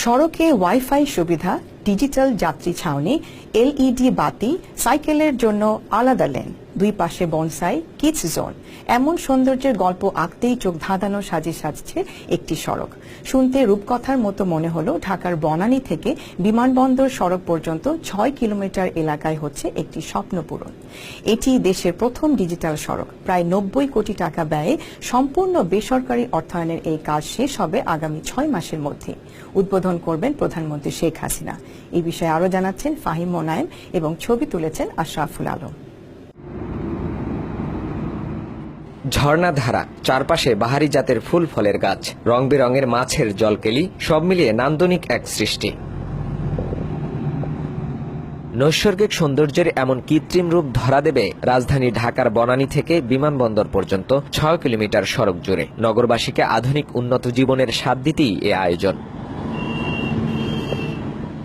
সড়কে ওয়াইফাই সুবিধা ডিজিটাল যাত্রী ছাউনি এলইডি বাতি সাইকেলের জন্য আলাদা লেন দুই পাশে বনসাই, কিডস জোন। এমন সৌন্দর্যের গল্প আঁকতেই চোখ ধাঁধানো সাজে সাজছে একটি সড়ক। শুনতে রূপকথার মতো মনে হলো ঢাকার বনানী থেকে বিমানবন্দর সড়ক পর্যন্ত ছয় কিলোমিটার এলাকায় হচ্ছে একটি স্বপ্ন পূরণ। এটি দেশের প্রথম ডিজিটাল সড়ক। প্রায় নব্বই কোটি টাকা ব্যয়ে সম্পূর্ণ বেসরকারি অর্থায়নের এই কাজ শেষ হবে আগামী ছয় মাসের মধ্যে। উদ্বোধন করবেন প্রধানমন্ত্রী শেখ হাসিনা। এই বিষয়ে আরও জানাচ্ছেন ফাহিম মোনায়েম এবং ছবি তুলেছেন আশরাফুল আলম। ঝর্ণাধারা, চারপাশে বাহারি জাতের ফুল ফলের গাছ রং বেরঙের মাছের জলকেলি, সব মিলিয়ে নান্দনিক এক সৃষ্টি। নৈসর্গিক সৌন্দর্যের এমন কৃত্রিম রূপ ধরা দেবে রাজধানী ঢাকার বনানী থেকে বিমানবন্দর পর্যন্ত ছয় কিলোমিটার সড়ক জুড়ে। নগরবাসীকে আধুনিক উন্নত জীবনের স্বাদ দিতেই এ আয়োজন।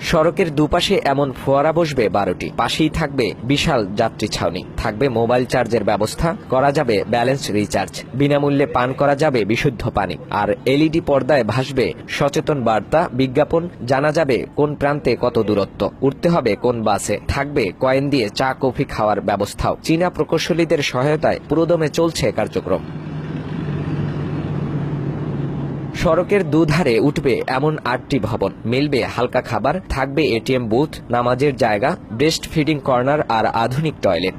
সড়কের দুপাশে এমন ফোয়ারা বসবে বারোটি। পাশেই থাকবে বিশাল যাত্রী ছাউনি। থাকবে মোবাইল চার্জের ব্যবস্থা, করা যাবে ব্যালেন্স রিচার্জ। বিনামূল্যে পান করা যাবে বিশুদ্ধ পানি। আর এলইডি পর্দায় ভাসবে সচেতন বার্তা, বিজ্ঞাপন। জানা যাবে কোন প্রান্তে কত দূরত্ব। উঠতে হবে কোন বাসে। থাকবে কয়েন দিয়ে চা, কফি খাওয়ার ব্যবস্থাও। চীনা প্রকৌশলীদের সহায়তায় পুরোদমে চলছে কার্যক্রম। সড়কের দুধারে উঠবে এমন আটটি ভবন। মিলবে হালকা খাবার থাকবে এটিএম বুথ নামাজের জায়গা ব্রেস্ট ফিডিং কর্নার আর আধুনিক টয়লেট।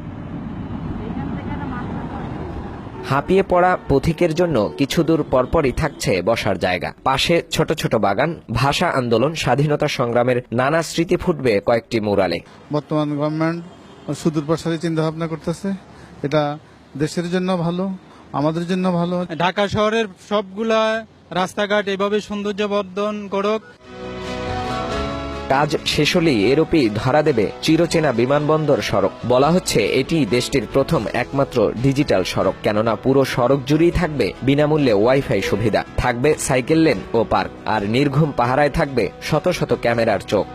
হাঁপিয়ে পড়া পথিকের জন্য কিছু দূর পরপরই থাকছে বসার জায়গা। পাশে ছোট ছোট বাগান ভাষা আন্দোলন স্বাধীনতা সংগ্রামের নানা স্মৃতি ফুটবে কয়েকটি মুরালে। বর্তমান গভর্নমেন্ট সুদূর প্রসারী চিন্তা ভাবনা করতেছে। এটা দেশের জন্য ভালো আমাদের জন্য ভালো। ঢাকা শহরের সবগুলা রাস্তাঘাট এভাবে সৌন্দর্য বর্ধন করুক। কাজ শেষ হলেই এরোপি ধরা দেবে চিরচেনা বিমানবন্দর সড়ক। বলা হচ্ছে, এটি দেশটির প্রথম একমাত্র ডিজিটাল সড়ক। কেননা, পুরো সড়ক জুড়েই থাকবে বিনামূল্যে ওয়াইফাই সুবিধা। থাকবে সাইকেল লেন ও পার্ক। আর নির্ঘুম পাহারায় থাকবে শত শত ক্যামেরার চোখ।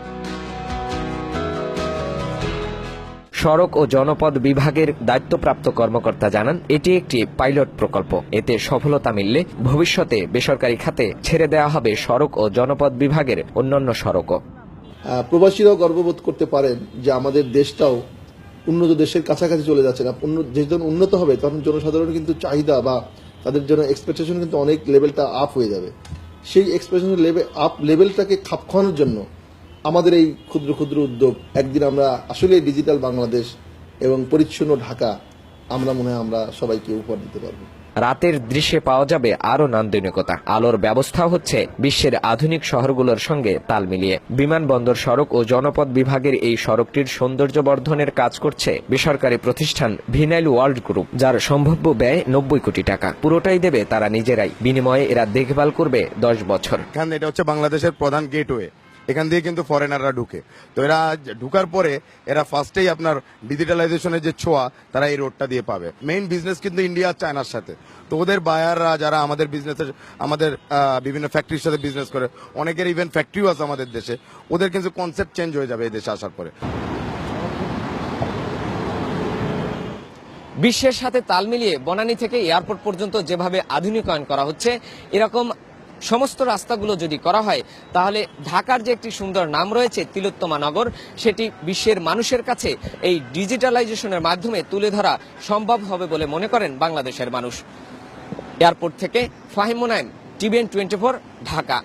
সড়ক ও জনপদ বিভাগের দায়িত্বপ্রাপ্ত কর্মকর্তা জানান, এটি একটি পাইলট প্রকল্প। এতে সফলতা মিললে ভবিষ্যতে বেসরকারি খাতে ছেড়ে দেওয়া হবে সড়ক ও জনপদ বিভাগের অন্যান্য সড়কও। প্রবাসীরাও গর্ববোধ করতে পারেন যে আমাদের দেশটাও উন্নত দেশের কাছাকাছি চলে যাচ্ছে না। দেশ যখন উন্নত হবে, তখন জনসাধারণের কিন্তু চাহিদা বা তাদের জন্য এক্সপেকটেশন কিন্তু অনেক লেভেলটা আপ হয়ে যাবে। সেই এক্সপেকটেশন লেভেল আপ লেভেলটাকে খাপ খাওয়ানোর জন্য আমাদের এই ক্ষুদ্র ক্ষুদ্র উদ্যোগ একদিন আমরা আসলে ডিজিটাল বাংলাদেশ এবং পরিচ্ছন্ন ঢাকা আমরা মনে হয় আমরা সবাইকে উপহার দিতে পারব। রাতের দৃশ্যে পাওয়া যাবে আরও নান্দনিকতা। আলোর ব্যবস্থা হচ্ছে বিশ্বের আধুনিক শহরগুলোর সঙ্গে তাল মিলিয়ে। বিমানবন্দর সড়ক ও জনপদ বিভাগের এই সড়কটির সৌন্দর্য বর্ধনের কাজ করছে বেসরকারি প্রতিষ্ঠান ভিনাইল ওয়ার্ল্ড গ্রুপ যার সম্ভাব্য ব্যয় নব্বই কোটি টাকা। পুরোটাই দেবে তারা নিজেরাই। বিনিময়ে এরা দেখভাল করবে দশ বছর। এটা হচ্ছে বাংলাদেশের প্রধান গেটওয়ে। এখান দিয়ে কিন্তু ফরেনাররা ঢুকে। তো এরা ঢুকার পরে এরা ফার্স্টেই আপনার ডিজিটালাইজেশনের যে ছোঁয়া, তারা এই রোডটা দিয়ে পাবে। মেইন বিজনেস কিন্তু ইন্ডিয়া চায়নার সাথে। তো ওদের বায়াররা যারা আমাদের বিজনেসের আমাদের বিভিন্ন ফ্যাক্টরির সাথে বিজনেস করে, অনেকের ইভেন ফ্যাক্টরিও আছে আমাদের দেশে, ওদের কিন্তু কনসেপ্ট চেঞ্জ হয়ে যাবে এই দেশে আসার পরে। বিশ্বের সাথে তাল মিলিয়ে বনানী থেকে এয়ারপোর্ট পর্যন্ত যেভাবে আধুনিকায়ন করা হচ্ছে, এরকম সমস্ত রাস্তাগুলো যদি করা হয়, তাহলে ঢাকার যে একটি সুন্দর নাম রয়েছে তিলোত্তমা নগর, সেটি বিশ্বের মানুষের কাছে এই ডিজিটালাইজেশনের মাধ্যমে তুলে ধরা সম্ভব হবে বলে মনে করেন বাংলাদেশের মানুষ। এয়ারপোর্ট থেকে ফাহিম মোনায়েম টিভিএন টোয়েন্টি ঢাকা।